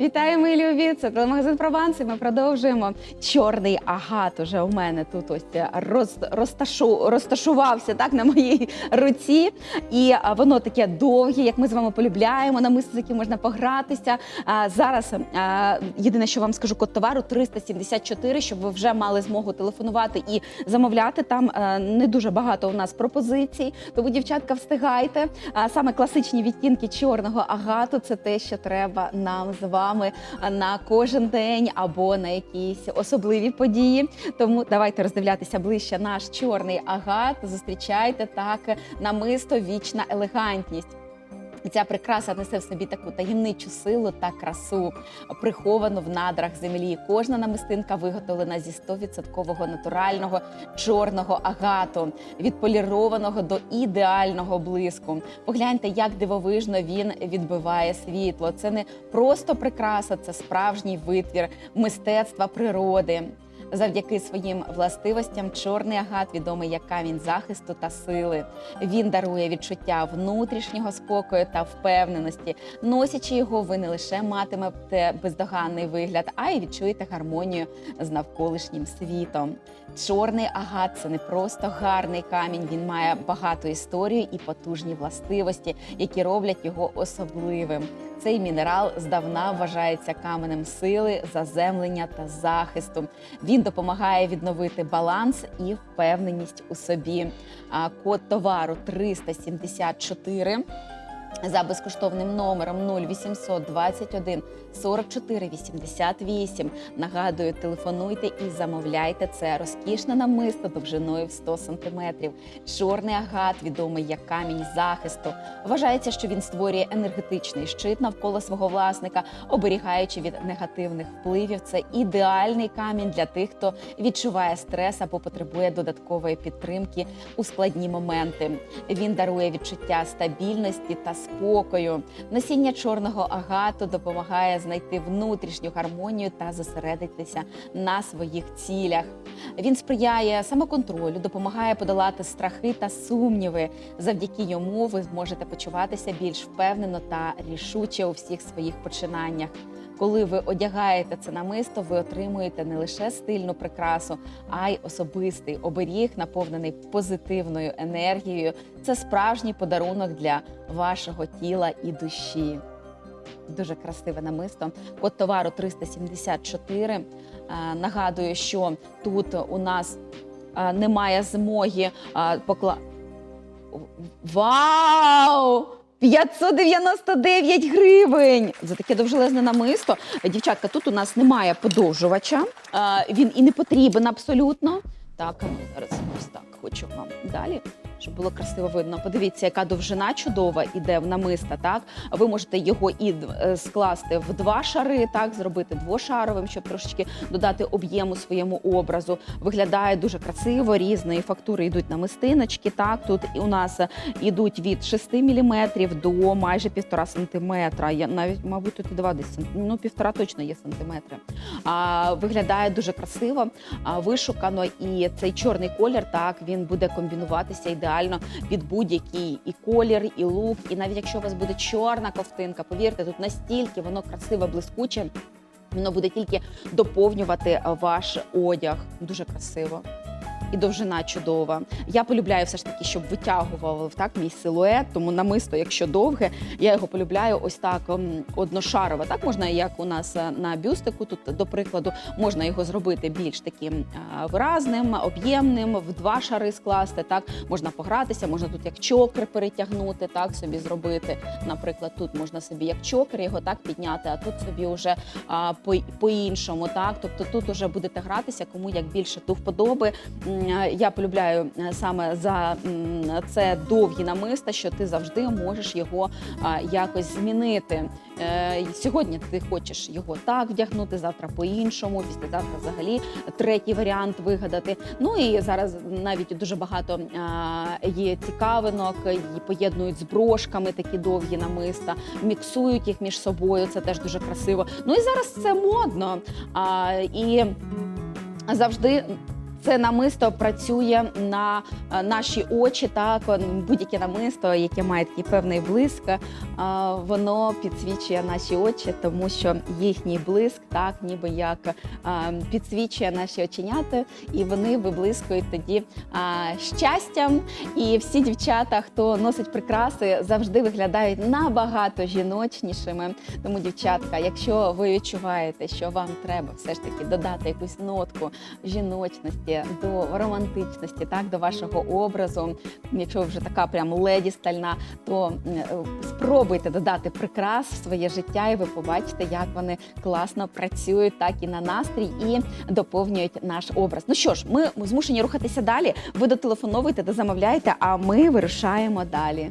Вітаю, мої любі! Це телемагазин Прованс. і Ми продовжуємо. Чорний агат уже у мене тут ось роз, розташу, розташувався так на моїй руці. І а, воно таке довге, як ми з вами полюбляємо. На мисці, з яким можна погратися. А, зараз а, єдине, що вам скажу, код товару 374, щоб ви вже мали змогу телефонувати і замовляти. Там а, не дуже багато у нас пропозицій. Тому, дівчатка, встигайте. А, саме класичні відтінки чорного агату це те, що треба нам з вами на кожен день або на якісь особливі події. Тому давайте роздивлятися ближче наш чорний агат. Зустрічайте так намисто вічна елегантність. Ця прикраса несе в собі таку таємничу силу та красу, приховану в надрах землі. Кожна намистинка виготовлена зі 100% натурального чорного агату, відполірованого до ідеального блиску. Погляньте, як дивовижно він відбиває світло. Це не просто прикраса, це справжній витвір мистецтва природи. Завдяки своїм властивостям чорний агат відомий як камінь захисту та сили. Він дарує відчуття внутрішнього спокою та впевненості. Носячи його, ви не лише матимете бездоганний вигляд, а й відчуєте гармонію з навколишнім світом. Чорний агат це не просто гарний камінь. Він має багату історію і потужні властивості, які роблять його особливим. Цей мінерал здавна вважається каменем сили, заземлення та захисту. Він допомагає відновити баланс і впевненість у собі. Код товару 374 за безкоштовним номером 0800 21 44 88. Нагадую, телефонуйте і замовляйте це розкішне намисто довжиною в 100 сантиметрів. Чорний агат, відомий як камінь захисту. Вважається, що він створює енергетичний щит навколо свого власника, оберігаючи від негативних впливів. Це ідеальний камінь для тих, хто відчуває стрес або потребує додаткової підтримки у складні моменти. Він дарує відчуття стабільності та спокою. Носіння чорного агату допомагає знайти внутрішню гармонію та зосередитися на своїх цілях. Він сприяє самоконтролю, допомагає подолати страхи та сумніви. Завдяки йому ви зможете почуватися більш впевнено та рішуче у всіх своїх починаннях. Коли ви одягаєте це намисто, ви отримуєте не лише стильну прикрасу, а й особистий оберіг, наповнений позитивною енергією. Це справжній подарунок для вашого тіла і душі. Дуже красиве намисто. Код товару 374. Е, Нагадую, що тут у нас е, немає змоги е, покла. Вау! 599 гривень за таке довжелезне намисто. Дівчатка, тут у нас немає подовжувача. Він і не потрібен абсолютно. Так, ну, зараз ось так хочу вам далі. Щоб було красиво видно. Подивіться, яка довжина чудова іде в намиста. Так ви можете його і е, скласти в два шари, так зробити двошаровим, щоб трошечки додати об'єму своєму образу. Виглядає дуже красиво. Різної фактури йдуть намистиночки. Так тут у нас ідуть від 6 мм до майже півтора сантиметра. Я навіть, мабуть, тут і два десь ну півтора точно є сантиметри. А, виглядає дуже красиво, а, вишукано. І цей чорний колір, так він буде комбінуватися ідеально під будь-який і колір, і лук. І навіть якщо у вас буде чорна ковтинка, повірте, тут настільки воно красиво блискуче. Воно буде тільки доповнювати ваш одяг. Дуже красиво. І довжина чудова. Я полюбляю все ж таки, щоб витягував так мій силует. Тому намисто, якщо довге, я його полюбляю ось так м, одношарове. Так можна, як у нас е, на бюстику, тут до прикладу, можна його зробити більш таким виразним, об'ємним, в два шари скласти. Так можна погратися, можна тут як чокер перетягнути, так собі зробити. Наприклад, тут можна собі як чокер його так підняти, а тут собі вже по-іншому. Так, тобто тут вже будете гратися, кому як більше до вподоби. Я полюбляю е, саме за це довгі намиста, що ти завжди можеш його якось змінити. Е, Сьогодні ти хочеш його так вдягнути, завтра по-іншому, післязавтра взагалі третій варіант вигадати. Ну і зараз навіть дуже багато є цікавинок, і поєднують з брошками такі довгі намиста, міксують їх між собою. Це теж дуже красиво. Ну і зараз це модно. І завжди Це намисто працює на е, наші очі. Так будь-яке намисто, яке має такий певний блиск, е, воно підсвічує наші очі, тому що їхній блиск, так ніби як е, підсвічує наші оченята, і вони виблискують тоді щастям. І всі дівчата, хто носить прикраси, завжди виглядають набагато жіночнішими. Тому, дівчатка, якщо ви відчуваєте, що вам треба все ж таки додати якусь нотку жіночності до романтичності, так до вашого образу. Якщо ви вже така прям леді стальна, то е, спробуйте додати прикрас в своє життя, і ви побачите, як вони класно працюють, так і на настрій, і доповнюють наш образ. Ну що ж, ми змушені рухатися далі. Ви дотелефоновуєте, дозамовляєте, а ми вирушаємо далі.